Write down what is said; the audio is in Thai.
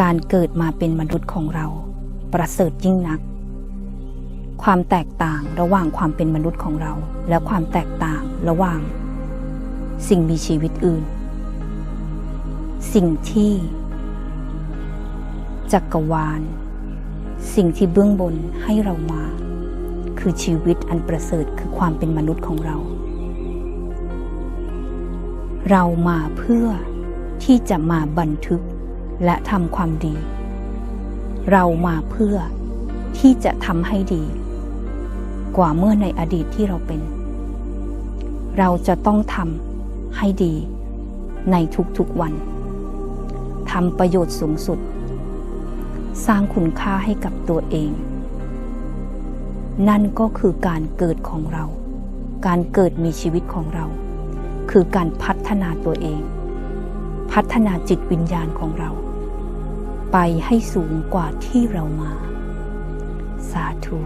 การเกิดมาเป็นมนุษย์ของเรา ประเสริฐยิ่งนัก ความแตกต่างระหว่างความเป็นมนุษย์ของเรา และความแตกต่างระหว่าง สิ่งมีชีวิตอื่น สิ่งที่ จักรวาล สิ่งที่เบื้องบนให้เรามา คือชีวิตอันประเสริฐคือความเป็นมนุษย์ของเรา เรามาเพื่อที่จะมาบันทึก และทำความดี เรามาเพื่อที่จะทำให้ดี กว่าเมื่อในอดีตที่เราเป็น เราจะต้องทำให้ดีในทุกๆวันทำประโยชน์สูงสุด สร้างคุณค่าให้กับตัวเอง นั่นก็คือการเกิดของเรา การเกิดมีชีวิตของเรา คือการพัฒนาตัวเอง พัฒนาจิตวิญญาณของเรา ไปให้สูงกว่าที่เรามา สาธุ